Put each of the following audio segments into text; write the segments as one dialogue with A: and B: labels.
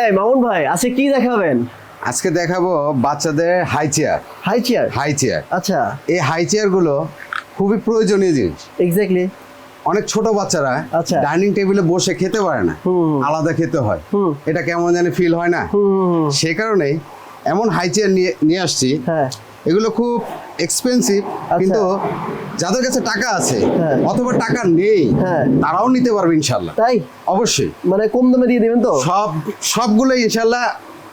A: এই মামুন ভাই আজকে কি দেখাবেন?
B: আজকে দেখাবো বাচ্চাদের high chair
A: high chair
B: high chair
A: আচ্ছা।
B: এই হাই চেয়ারগুলো খুবই প্রয়োজনীয় জিনিস।
A: এক্স্যাক্টলি
B: অনেক ছোট বাচ্চারা
A: আচ্ছা।
B: ডাইনিং টেবিলে বসে খেতে পারে না। আলাদা খেতে হয়। এটা কেমন জানি ফিল হয় না। সে কারণে এমন হাই চেয়ার নিয়ে নিয়ে আসছি।
A: হ্যাঁ।
B: এগুলো খুব এক্সপেন্সিভ কিন্তু যাদের কাছে টাকা আছে
A: হ্যাঁ।
B: অথবা টাকা নেই
A: হ্যাঁ।
B: তারাও নিতে পারবে ইনশাল্লাহ
A: তাই?
B: অবশ্যই।
A: মানে কম দামে দিয়ে দেবেন তো?
B: সব সবগুলোই ইনশাল্লাহ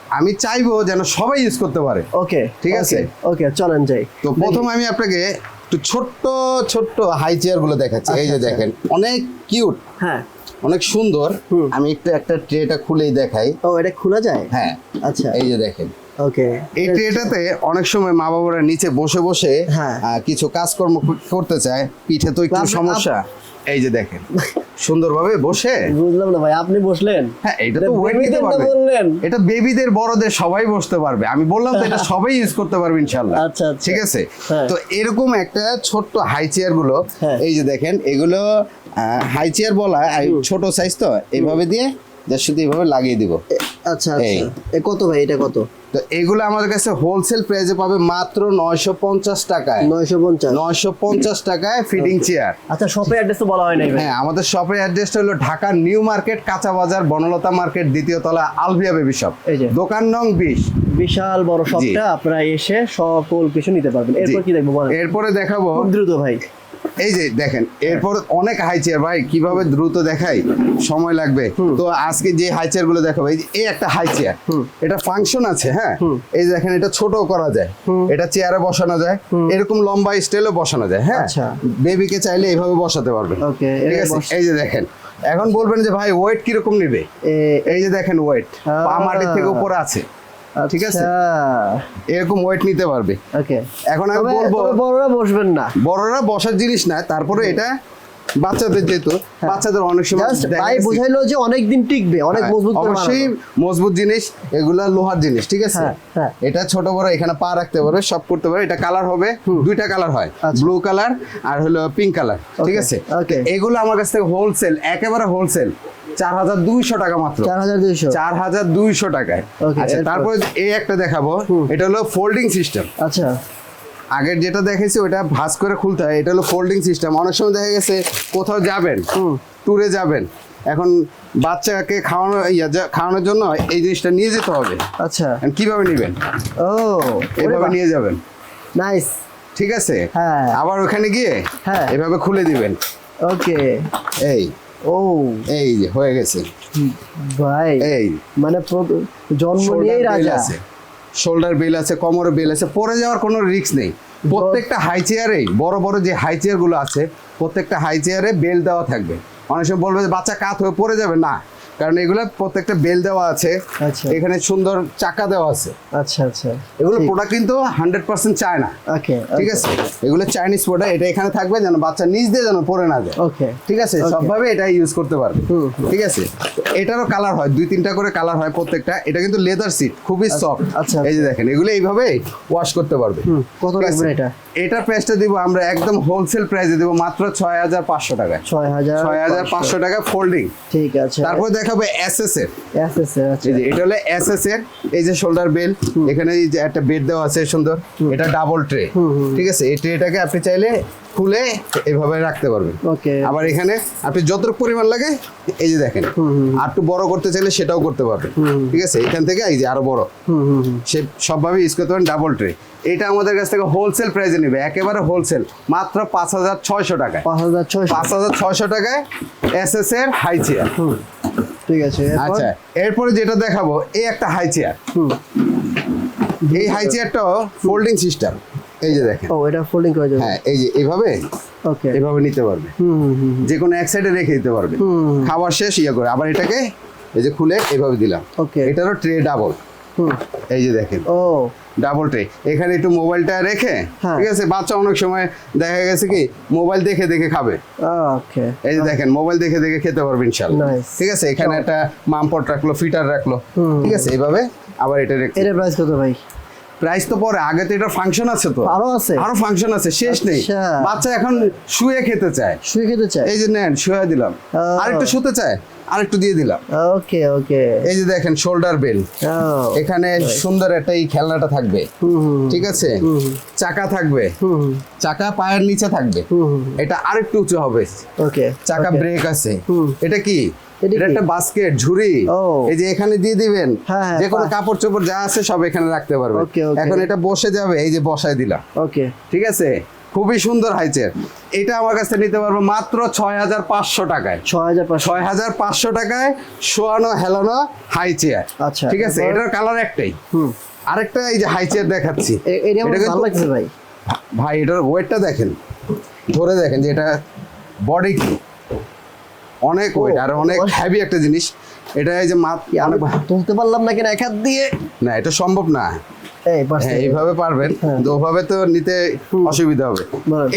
B: আমি চাইব যেন সবাই ইউজ করতে পারে।
A: ওকে
B: ঠিক আছে।
A: ওকে চলেন যাই।
B: তো প্রথম আমি আপনাকে একটু ছোট্ট ছোট্ট হাই চেয়ারগুলো দেখাচ্ছি। এই যে
A: আচ্ছা,
B: দেখেন অনেক কিউট
A: হ্যাঁ।
B: অনেক সুন্দর। আমি একটু একটা ট্রেটা খুলেই দেখাই।
A: ও এটা খোলা যায়?
B: হ্যাঁ।
A: আচ্ছা।
B: এই যে দেখেন।
A: ওকে
B: এই ট্রেটাতে অনেক সময় মা বাবারা নিচে বসে বসে
A: হ্যাঁ।
B: কিছু কাজকর্ম করতে চায়। পিঠে তো একটু সমস্যা। এই যে দেখেন সুন্দরভাবে বসে।
A: বুঝলাম না ভাই আপনি বসলেন?
B: হ্যাঁ এটা তো
A: এটা
B: ওয়েট নিতে পারবে। এটা বেবিদের বড়দের সবাই বসতে পারবে। আমি বললাম তো এটা সবাই ইউজ করতে পারবে ইনশাআল্লাহ।
A: আচ্ছা, আচ্ছা।
B: ঠিক আছে?
A: হ্যাঁ।
B: তো এরকম একটা ছোট্ট হাই চেয়ারগুলো
A: হ্যাঁ।
B: এই যে দেখেন এগুলো হাই চেয়ার বলা ছোট সাইজ তো এইভাবে দিয়ে জাস্ট শুধু এইভাবে লাগিয়ে দিব।
A: আচ্ছা আচ্ছা। এ কত ভাই? এটা কত?
B: তো এগুলো আমাদের কাছে হোলসেল প্রাইসে পাবে মাত্র নয়শো পঞ্চাশ টাকায়।
A: নয়শো পঞ্চাশ।
B: নয়শো পঞ্চাশ টাকায় ফিডিং চেয়ার
A: আচ্ছা শপের অ্যাড্রেস তো বলা হয় নাই
B: হ্যাঁ আমাদের শপের অ্যাড্রেসটা হলো ঢাকা নিউ মার্কেট কাঁচা বাজার বনলতা মার্কেট দ্বিতীয় তলা আলভিয়া বেবি শপ
A: এই যে।
B: দোকান নং বিশ।
A: বিশাল বড় শপটা আপনারা এসে সকল কিছু নিতে পারবেন। এরপর কি দেখব
B: এরপরে দেখাবো।
A: খুব দ্রুত ভাই।
B: এই যে দেখেন এরপর অনেক হাই চেয়ার ভাই কীভাবে দ্রুত দেখাই? সময় লাগবে। তো আজকে যে হাই চেয়ারগুলো দেখাবো এই একটা হাই চেয়ার এটা ফাংশন আছে হ্যাঁ? এই যে দেখেন এটা ছোট করা যায়। এটা চেয়ারে বসানো যায়। এরকম লম্বা স্টাইলে বসানো যায় হ্যাঁ?
A: আচ্ছা।
B: বেবিকে চাইলে এইভাবে বসাতে পারবেন।
A: Okay,
B: ঠিক আছে? এই যে দেখেন এখন বলবেন যে ভাই ওয়েট কীরকম নেবে? এই যে দেখেন ওয়েট পা। মাটির থেকে উপরে আছে। ঠিক আছে? এরকম ওয়েট নিতে পারবে।
A: ওকে
B: এখন আমি বলব
A: বড়রা বসবেন না।
B: বড়রা বসার জিনিস না তারপরে এটা বাচ্চাদের যেহেতু বাচ্চাদের অনেক সময়
A: ভাই বুঝাইলো যে অনেক দিন টিকবে অনেক
B: হ্যাঁ,
A: মজবুত
B: অবশ্যই মজবুত জিনিস এগুলা লোহার জিনিস ঠিক আছে?
A: হ্যাঁ, হ্যাঁ।
B: এটা ছোট বড় এখানে পা রাখতে পারবে সব করতে পারবে। এটা কালার হবে দুইটা কালার হয়
A: আচ্ছা।
B: ব্লু কালার আর হলো পিঙ্ক কালার ঠিক আছে. এগুলো আমার কাছ থেকে হোলসেল একেবারে হোলসেল চার হাজার দুইশো টাকা মাত্র।
A: চার হাজার দুইশো।
B: চার হাজার দুইশো টাকায়। আচ্ছা? তারপরে এই একটা দেখাবো। এটা হলো ফোল্ডিং সিস্টেম
A: আচ্ছা।
B: আগের যেটা দেখেছি ওটা ভাঁজ করে খুলতে হয়। এটা হলো ফোল্ডিং সিস্টেম অনেক সময় দেখা গেছে কোথাও যাবেন ট্যুরে যাবেন। এখন বাচ্চাকে খাওয়ানো ইয়া খাওয়ানোর জন্য এই জিনিসটা নিয়ে যেতে হবে।
A: আচ্ছা।
B: কীভাবে নেবেন?
A: ও
B: এভাবে নিয়ে যাবেন।
A: নাইস
B: ঠিক আছে?
A: হ্যাঁ।
B: আবার ওখানে গিয়ে
A: হ্যাঁ।
B: এভাবে খুলে দিবেন।
A: ওকে
B: এই।
A: ও।
B: এই যে হয়ে গেছে।
A: ভাই
B: এই।
A: মানে জন্ম নিয়েই রাজা?
B: শোল্ডার বেল আছে কোমর বেল আছে পরে যাওয়ার কোনো রিস্ক নেই। প্রত্যেকটা হাই চেয়ারেই বড় বড় যে হাই চেয়ারগুলো আছে প্রত্যেকটা হাই চেয়ারে বেল দেওয়া থাকবে। অনেক সময় বলবে যে বাচ্চা কাত হয়ে পড়ে যাবে। না কারণ এগুলো প্রত্যেকটা বেল দেওয়া আছে।
A: আচ্ছা।
B: এখানে সুন্দর চাকা দেওয়া আছে।
A: আচ্ছা আচ্ছা।
B: এগুলো প্রোডাক্ট কিন্তু হান্ড্রেড পার্সেন্ট চায় না
A: ওকে।
B: ঠিক আছে? এগুলো চাইনিজ প্রোডাক্ট এটা এখানে থাকবে যেন বাচ্চা নিজ দিয়ে যেন পড়ে না যায়।
A: ওকে।
B: ঠিক আছে? সবভাবে এটা ইউজ করতে পারবে। ঠিক আছে? এটারও কালার হয় দুই তিনটা করে কালার হয় প্রত্যেকটা। এটা কিন্তু লেদার সিট খুবই সফট
A: আচ্ছা,
B: এই যে দেখেন এগুলো এইভাবে ওয়াশ করতে পারবে।
A: কত? রাখবেন এটা?
B: এটার প্রাইসটা দিব আমরা একদম হোলসেল প্রাইসে দিব মাত্র ছয় হাজার পাঁচশো টাকায়।
A: ছয় হাজার
B: ছয় হাজার পাঁচশো টাকা ফোল্ডিং
A: ঠিক আছে।
B: তারপর দেখাবো এসএস এর
A: এস এস আচ্ছা।
B: এই যে এটা হলো এসএস এর এই যে শোল্ডার বেল এখানে এই যে একটা বেড দেওয়া আছে সুন্দর। এটা ডাবল ট্রে ঠিক আছে? এই ট্রেটাকে আপনি চাইলে খুলে এভাবে রাখতে পারবেন।
A: ওকে।
B: আবার এখানে আপনি যতটুকু পরিমাণ লাগে এই যে দেখেন আর একটু বড় করতে চাইলে সেটাও করতে পারবেন। ঠিক আছে? এখান থেকে এই যে আরও বড়।
A: হুম হুম হুম।
B: সে সবভাবে ইউজ করতে পারেন ডাবল ট্রে এটা আমাদের কাছ থেকে হোলসেল প্রাইসে নেবে একেবারে হোলসেল মাত্র পাঁচ হাজার ছয়শো টাকায়।
A: পাঁচ হাজার ছয়শো।
B: পাঁচ হাজার ছয়শো টাকায় এস এস এর হাই চেয়ার
A: ঠিক আছে
B: আচ্ছা এরপরে যেটা দেখাবো এই একটা হাই চেয়ার এই হাই চেয়ারটাও ফোল্ডিং সিস্টেম এই যে দেখেন।
A: ও এটা ফোল্ডিং করে যাবে।
B: হ্যাঁ এই যে এইভাবে
A: ওকে।
B: এভাবে নিতে পারবে।
A: হুম হুম
B: যে কোনো এক সাইডে রেখে দিতে পারবে। খাবার শেষ ইয়ে করে। আবার এটাকে এই যে খুলে এভাবে দিলাম।
A: Okay.
B: এটারও ট্রে ডাবল এই যে দেখেন।
A: ও।
B: ডাবল ট্রে এখানে একটু মোবাইলটা রেখে
A: হ্যাঁ।
B: ঠিক আছে? বাচ্চা অনেক সময় দেখা গেছে কি মোবাইল দেখে দেখে খাবে।
A: ওকে।
B: এই যে দেখেন মোবাইল দেখে দেখে খেতে পারবে
A: ইনশাআল্লাহ.
B: ঠিক আছে? এখানে একটা মামপট রাখল ফিটার রাখল। ঠিক আছে? এইভাবে আবার এটা রেখে
A: এটার প্রাইস কত ভাই?
B: প্রাইস তো পরে আগে তো এটা ফাংশন আছে তো।
A: আরও আছে।
B: আরও ফাংশন আছে শেষ নেই।
A: আচ্ছা।
B: বাচ্চা এখন শুয়ে খেতে চায়।
A: শুয়ে খেতে চাই
B: এই যে নেন শুয়ে দিলাম।
A: ও।
B: আরেকটু শুতে চায় আরেকটু দিয়ে দিলাম।
A: ওকে ওকে।
B: এই যে দেখেন শোল্ডার বেল এখানে সুন্দর একটা এই খেলনাটা থাকবে। ঠিক আছে? চাকা থাকবে। চাকা পায়ের নিচে থাকবে। এটা আরেকটু উঁচু হবে।
A: ওকে
B: চাকা ব্রেক আছে। এটা কি?
A: এটা
B: একটা বাস্কেট ঝুড়ি। এই যে এখানে দিয়ে দিবেন
A: হ্যাঁ, হ্যাঁ,
B: যে কোনো কাপড় চোপড় যা আছে সব এখানে রাখতে পারবে. এখন এটা বসে যাবে এই যে বসায় দিলাম।
A: ওকে।
B: ঠিক আছে? খুবই সুন্দর হাইচের এটা আমার কাছে নিতে পারব মাত্র ছয় হাজার পাঁচশো টাকায়।
A: ছয় হাজার পাঁচশো।
B: ছয় হাজার পাঁচশো টাকায় শোয়ানো হেলানো হাই চেয়ার
A: আচ্ছা,
B: ঠিক আছে? এটার কালার একটাই।
A: হুম।
B: আরেকটা এই যে হাই চেয়ার দেখাচ্ছি।
A: ভাই।
B: ভাই এটার ওয়েটটা দেখেন। ধরে দেখেন যে এটা বডি কি? অনেক ওয়েট আর অনেক হেভি একটা জিনিস। এটা এই যে মাত
A: আমি
B: অনেক
A: তুলতে পারলাম না কিনা এক হাত দিয়ে?
B: না এটা সম্ভব না। হ্যাঁ এইভাবে পারবেন
A: হ্যাঁ।
B: ওভাবে তো নিতে অসুবিধা হবে।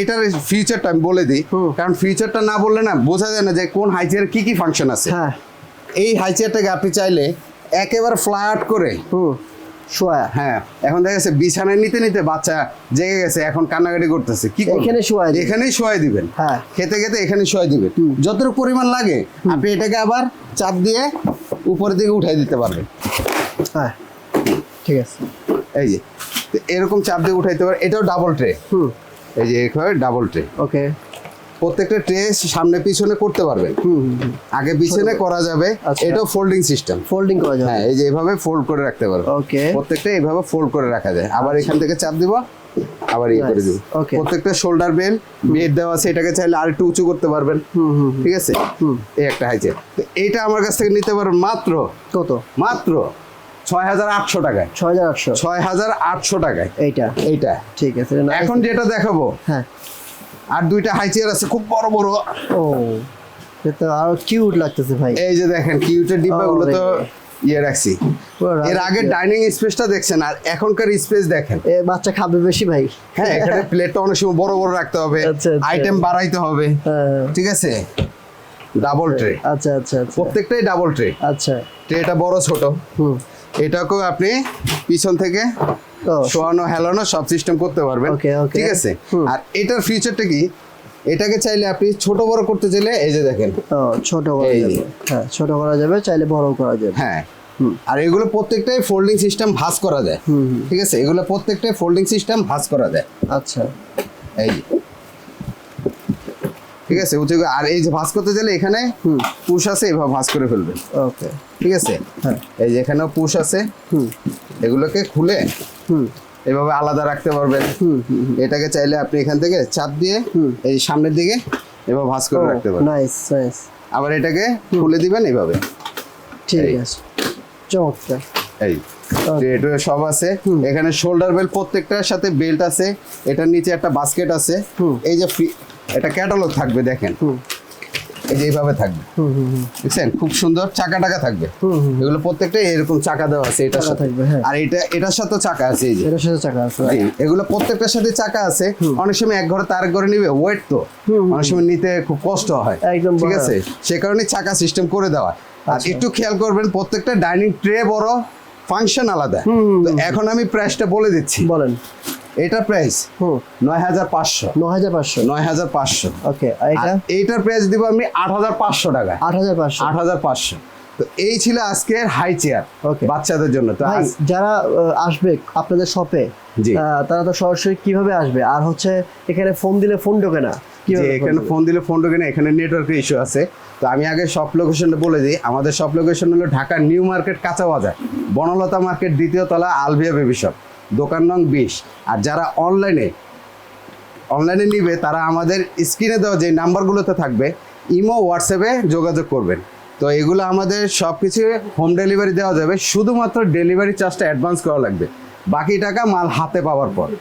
B: এটার ফিউচারটা আমি বলে দিই। কারণ ফিউচারটা না বললে না বোঝা যায় না যে কোন হাই চেয়ার কি কি ফাংশন আছে।
A: হ্যাঁ।
B: এই হাই চেয়ারটাকে আপনি চাইলে একেবারে ফ্লাই আউট করে
A: শোয়া।
B: হ্যাঁ এখন দেখা গেছে বিছানায় নিতে নিতে বাচ্চা জেগে গেছে এখন কান্নাকাটি করতেছে কি?
A: এখানে দিবেন।
B: এখানেই শোয়াই দিবেন।
A: হ্যাঁ।
B: খেতে খেতে এখানে শোয়াই দিবেন যতটুকু পরিমাণ লাগে আপনি এটাকে আবার চাপ দিয়ে উপরের দিকে উঠাই দিতে পারবেন।
A: হ্যাঁ ঠিক আছে।
B: এই যে এরকম চাপ দিয়ে উঠাইতে পারে এটাও ডাবল ট্রে
A: হুম।
B: এই যে এভাবে ডাবল ট্রে
A: ওকে
B: প্রত্যেকটা ট্রে সামনে পিছনে করতে পারবেন।
A: হুম হুম, হুম।
B: আগে পিছনে করা যাবে
A: আচ্ছা।
B: এটাও ফোল্ডিং সিস্টেম
A: ফোল্ডিং করা যাবে।
B: হ্যাঁ এই যে এভাবে ফোল্ড করে রাখতে পারবেন
A: ওকে
B: প্রত্যেকটা এইভাবে ফোল্ড করে রাখা যায়। আবার এখান থেকে চাপ দিব আবার ইয়ে করে দিব. প্রত্যেকটা শোল্ডার বেল বেড দেওয়া আছে এটাকে চাইলে আর একটু উঁচু করতে পারবেন।
A: হুম হুম হুম।
B: ঠিক আছে?
A: হুম।
B: এই একটা হাইচে তো এইটা আমার কাছ থেকে নিতে পারবেন মাত্র
A: কত?
B: মাত্র ছয় হাজার আটশো টাকায়।
A: ছয় হাজার আটশো।
B: ছয় হাজার আটশো টাকায়।
A: এইটা।
B: এইটা।
A: ঠিক আছে
B: এখন যেটা দেখাবো
A: হ্যাঁ।
B: আর দুইটা হাই চেয়ার আছে খুব বড় বড়।
A: ও এটা আরও কিউট লাগতেছে ভাই।
B: এই যে দেখেন কিউটের ডিব্বাগুলো তো ইয়ে রাখছি। এর আগে ডাইনিং স্পেসটা দেখছেন আর এখনকার স্পেস দেখেন।
A: এ বাচ্চা খাবে বেশি ভাই।
B: হ্যাঁ এখানে প্লেটটা অনেক সময় বড় বড় রাখতে হবে
A: আচ্ছা, আচ্ছা।
B: আইটেম বাড়াইতে হবে
A: হ্যাঁ।
B: ঠিক আছে? ডাবল ট্রে
A: আচ্ছা আচ্ছা আচ্ছা।
B: প্রত্যেকটাই ডাবল ট্রে
A: আচ্ছা।
B: ট্রেটা বড় ছোট।
A: হুম।
B: এটাকেও আপনি পিছন থেকে
A: তো
B: শোয়ানো হেলানো সব সিস্টেম করতে পারবেন. ঠিক আছে? আর এটার ফিউচারটা কি? এটাকে চাইলে আপনি ছোট বড় করতে চাইলে এই যে দেখেন।
A: ছোট করা যাবে। হ্যাঁ ছোট করা যাবে চাইলে বড় করা যাবে।
B: হ্যাঁ। আর এগুলো প্রত্যেকটাই ফোল্ডিং সিস্টেম ভাঁজ করা যায়। ঠিক আছে? এগুলো প্রত্যেকটাই ফোল্ডিং সিস্টেম ভাঁজ করা যায়।
A: আচ্ছা।
B: এই। ঠিক আছে? উঁচু আর এই যে ভাঁজ করতে গেলে এখানে
A: হুম
B: পুশ আছে এভাবে ভাঁজ করে ফেলবেন
A: ওকে।
B: ঠিক আছে?
A: হ্যাঁ।
B: এই যে এখানেও পুশ আছে।
A: হুম।
B: এগুলোকে খুলে
A: হুম।
B: এভাবে আলাদা রাখতে পারবেন।
A: হুম হুম হুম।
B: এটাকে চাইলে আপনি এখান থেকে চাপ দিয়ে
A: হুম।
B: এই সামনের দিকে এভাবে ভাঁজ করে রাখতে পারবেন।
A: নাইস নাইস
B: আবার এটাকে খুলে দিবেন এভাবে।
A: ঠিক আছে। চমৎকার।
B: এই. এটা সব আছে। এখানে শোল্ডার বেল্ট প্রত্যেকটার সাথে বেল্ট আছে। এটার নিচে একটা বাস্কেট আছে। এই যে এটা ক্যাটালগ থাকবে দেখেন। এই যে এইভাবে থাকবে। দেখছেন খুব সুন্দর চাকা টাকা থাকবে। এগুলো প্রত্যেকটাই এরকম চাকা দেওয়া আছে এটার সাথে।
A: থাকবে, হ্যাঁ।
B: আর এটা এটার সাথে চাকা আছে এই যে।
A: এটার সাথে চাকা আছে
B: এগুলো প্রত্যেকটার সাথে চাকা আছে। অনেক সময় এক ঘরে তার ঘরে নিবে ওয়েট তো। অনেক সময় নিতে খুব কষ্ট হয়।
A: একদম
B: ঠিক। আছে? সে কারণে চাকা সিস্টেম করে দেওয়া। আর
A: আচ্ছা।
B: একটু খেয়াল করবেন প্রত্যেকটা ডাইনিং ট্রে বড় ফাংশন আলাদা। এখন আমি প্রাইসটা বলে দিচ্ছি।
A: বলেন।
B: এটা প্রাইস
A: হুম।
B: নয় হাজার পাঁচশো।
A: ন হাজার পাঁচশো।
B: নয় হাজার পাঁচশো।
A: ওকে এটা?
B: এইটার প্রাইস দিব আমি আট হাজার পাঁচশো টাকা
A: আট হাজার পাঁচশো।
B: আট হাজার পাঁচশো। তো এই ছিল আজকের হাই চেয়ার. বাচ্চাদের জন্য। তো
A: যারা আসবে আপনাদের শপে। তারা তো সরাসরি কীভাবে আসবে? আর হচ্ছে এখানে ফোন দিলে ফোন ঢোকে না।
B: এখানে ফোন দিলে ফোন ঢোকে না এখানে নেটওয়ার্কের ইস্যু আছে। তো আমি আগে সব লোকেশনটা বলে দিই। আমাদের সব লোকেশন হলো ঢাকা নিউ মার্কেট কাঁচা বাজার বনলতা মার্কেট দ্বিতীয় তলা আলভিয়া বেবি শপ দোকান নং বিশ। আর যারা অনলাইনে অনলাইনে নিবে, তারা আমাদের স্ক্রিনে দেওয়া যে নাম্বারগুলোতে থাকবে, ইমো, হোয়াটসঅ্যাপে যোগাযোগ করবেন। তো এগুলো আমাদের সব কিছু হোম ডেলিভারি দেওয়া যাবে। শুধুমাত্র ডেলিভারি চার্জটা অ্যাডভান্স করা লাগবে। বাকি টাকা মাল হাতে পাওয়ার পর।